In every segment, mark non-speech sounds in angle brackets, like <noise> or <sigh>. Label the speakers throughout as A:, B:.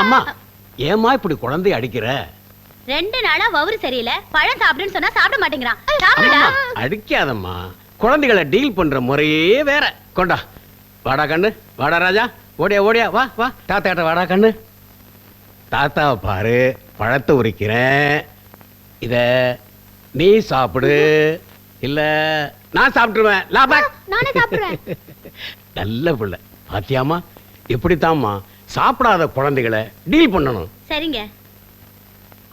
A: அம்மா அம்மா. ஏம்மா இப்படி குழந்தைய அடிக்கிற?
B: ரெண்டு நாளா வவுறு சரியில்லை. பழம் சாப்பிடுன்னு சொன்னா சாப்பிட மாட்டேங்கிறான். சாப்பிடுடா.
A: அடிக்காதம்மா. குழந்தைகளை டீல் பண்ற முறையே வேற. கொண்டா. வாடா கண்ணு. வாடா ராஜா. ஓடியா ஓடியா. வா வா. தாத்தா கிட்ட வாடா கண்ணு. தாத்தாவை பாரு. பழத்தை உரிக்கிறேன். இத நீ சாப்பிடு. இல்ல நான் சாப்பிட்டுருவேன். லாபா.
B: நானே சாப்பிடுறேன்.
A: நல்ல பிள்ளை. பாத்தியாமா இப்படித்தாம்மா சாப்பிடாத குழந்தைகளை டீல் பண்ணணும்.
B: சரிங்க.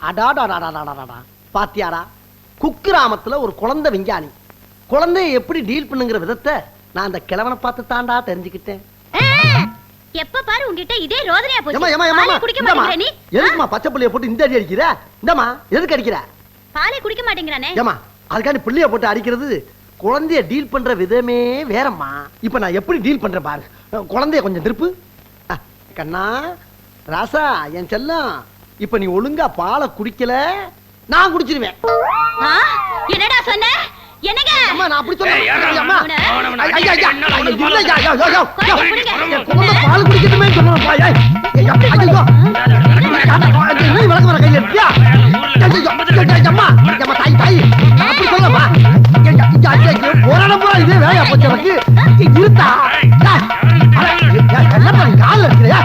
C: அடாடாடாடாடாடாடா. பாத்தியாடா. குக்கிராமத்துல ஒரு குழந்தை விஞ்ஞானி. குழந்தைய எப்படி டீல் பண்ணுங்கிற விதத்தை நான் அந்த கிழவனை பார்த்து தாண்டா தெரிஞ்சுக்கிட்டேன்.
B: எப்ப பாரு உன்கிட்ட இதே ரோதனையா குடிக்க. மாட்டேங்கிற நீ.
C: பச்சை புள்ளைய போட்டு இந்த அடி அடிக்கிற? இந்தம்மா எதுக்கு அடிக்கிற?
B: பாலே குடிக்க மாட்டேங்கிறானே.
C: ஏமா அதுக்காண்டி பிள்ளைய போட்டு அடிக்கிறது குழந்தைய டீல் பண்ற விதமே வேறம்மா. இப்ப நான் எப்படி டீல் பண்றேன் பாரு. குழந்தைய கொஞ்சம் திருப்பு. கண்ணா ராசா என் செல்லம் இப்ப நீ ஒழுங்கா பாலை குடிக்கல நான் குடிச்சிருவேன்
B: ஆ, என்னடா சொன்ன என்னங்க
C: அம்மா நான் அப்படி அம்மா. ஐயா, ஐயா, ஐயா, ஐயா, ஐயா, குழந்தை பால் சொல்லணும்ப்பா, ஏய். ஐயா, ஐயோ. என்ன விளக்கு வர கையில இருக்கியா? இருக்கிறியா?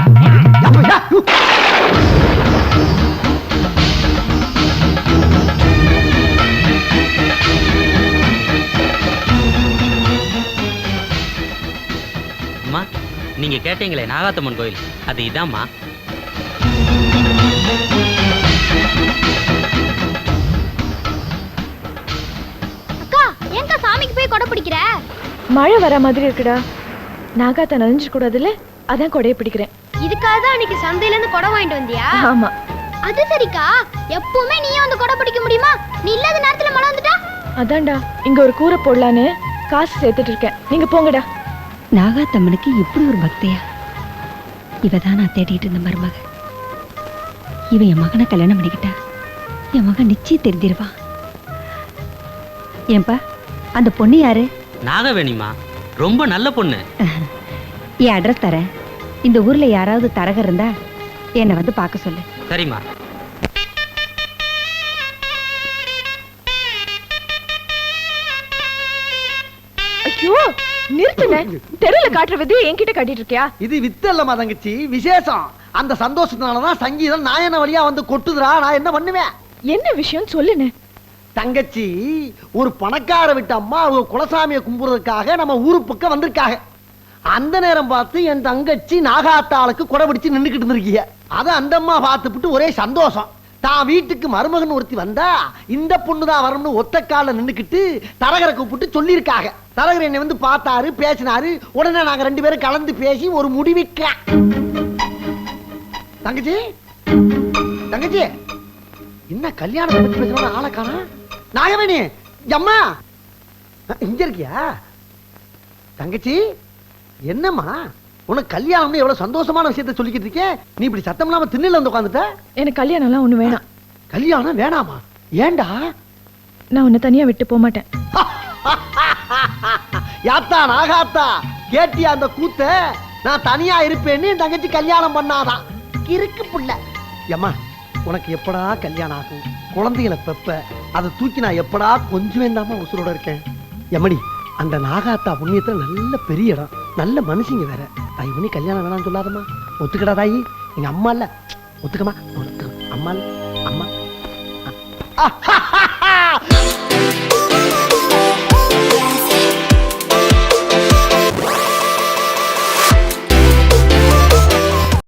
D: நீங்க கேட்டீங்களே நாகாத்தம்மன் கோயில். அது இதாம்மா.
B: அக்கா ஏன்க்கா சாமிக்கு போய் கொடை பிடிக்கிற?
E: மழை வர மாதிரி இருக்குடா. நாகாத்தா நனைஞ்சு கூடாதுல்ல அதான் கொடையை பிடிக்கிறேன்.
B: இதுக்காக தான் அன்னைக்கு சந்தையில இருந்து கொடை வாங்கிட்டு வந்தியா?
E: ஆமா.
B: அது சரிக்கா. எப்பவுமே நீயே வந்து கொடை பிடிக்க முடியுமா? நீ இல்லாத நேரத்துல மழை வந்துட்டா?
E: அதான்டா இங்க ஒரு கூரை போடலான்னு காசு சேர்த்துட்டு இருக்கேன். நீங்க போங்கடா.
F: நாகாத்தம்மனுக்கு இப்படி ஒரு பக்தியா? இவ தான் நான் தேடிட்டு இருந்த மருமக. இவ என் மகனை கல்யாணம் பண்ணிக்கிட்டா. என் மகன் நிச்சயம் தெரிஞ்சிருவான். ஏன்பா அந்த பொண்ணு யாரு?
D: நாகவேணிமா ரொம்ப நல்ல பொண்ணு.
F: என் அட்ரஸ் தரேன். இந்த ஊர்ல யாராவது தரகர் இருந்தா என்னை வந்து பார்க்க சொல்லு.
D: சரிம்மா.
E: ஐயோ நிறுத்துங்க. தெருல காட்டுற விதையை என்கிட்ட காட்டிட்டு இருக்கியா?
C: இது வித்து இல்லம்மா தங்கச்சி. விசேஷம். அந்த சந்தோஷத்தினாலதான் சங்கீதம் நாயன வழியா வந்து கொட்டுதுடா. நான் என்ன பண்ணுவேன்?
E: என்ன விஷயம்? சொல்லுன்னு.
C: தங்கச்சி ஒரு பணக்கார விட்ட அம்மா அவங்க குலசாமியை கும்பிடுறதுக்காக நம்ம ஊரு பக்கம் வந்திருக்காங்க. அந்த நேரம் பார்த்து என் தங்கச்சி நாகாத்தாளுக்கு குடை பிடிச்சு நின்றுக்கிட்டு இருந்திருக்கீங்க அதை அந்த அம்மா பார்த்துப்புட்டு ஒரே சந்தோஷம். தான் வீட்டுக்கு மருமகன் ஒருத்தி வந்தா இந்த பொண்ணு தான் வரணும்னு ஒத்த கால நின்னுக்கிட்டு தரகரை கூப்பிட்டு சொல்லியிருக்காங்க. தரகர் என்னை வந்து பார்த்தாரு பேசினாரு. உடனே நாங்க ரெண்டு பேரும் கலந்து பேசி ஒரு முடிவுக்க தங்கச்சி? தங்கச்சி? என்ன கல்யாணத்தை பத்தி பேசுற ஆளை காணா? நாகவேணி அம்மா. அஹ், இங்க இருக்கியா? தங்கச்சி? என்னம்மா? உனக்கு கல்யாணம்னு எவ்வளவு சந்தோஷமான விஷயத்த சொல்லிக்கிட்டு இருக்கேன் நீ இப்படி சத்தம் இல்லாம திண்ணில வந்து உட்காந்துட்ட
E: எனக்கு கல்யாணம்லாம் ஒண்ணு வேணாம்.
C: கல்யாணம் வேணாமா? ஏன்டா?
E: நான் உன்னை தனியா விட்டு போக மாட்டேன். <laughs>
C: யாத்தா நாகாத்தா கேட்டியா அந்த கூத்த? நான் தனியா இருப்பேன்னு என் தங்கச்சி கல்யாணம் பண்ணாதான் கிறுக்கு புள்ள. ஏம்மா உனக்கு எப்படா கல்யாணம் ஆகும்? குழந்தைகளை பெப்ப அதை தூக்கி நான் எப்படா கொஞ்சம் வேண்டாம உசுரோட இருக்கேன்? எம்மடி அந்த நாகாத்தா புண்ணியத்துல நல்ல பெரிய இடம். நல்ல மனுஷங்க வேற. தாய் பண்ணி கல்யாணம் வேணாம்னு சொல்லாதம்மா. ஒத்துக்கடா தாயி. எங்க அம்மா இல்ல. ஒத்துக்கமா ஒத்துக்க அம்மா இல்ல. அம்மா.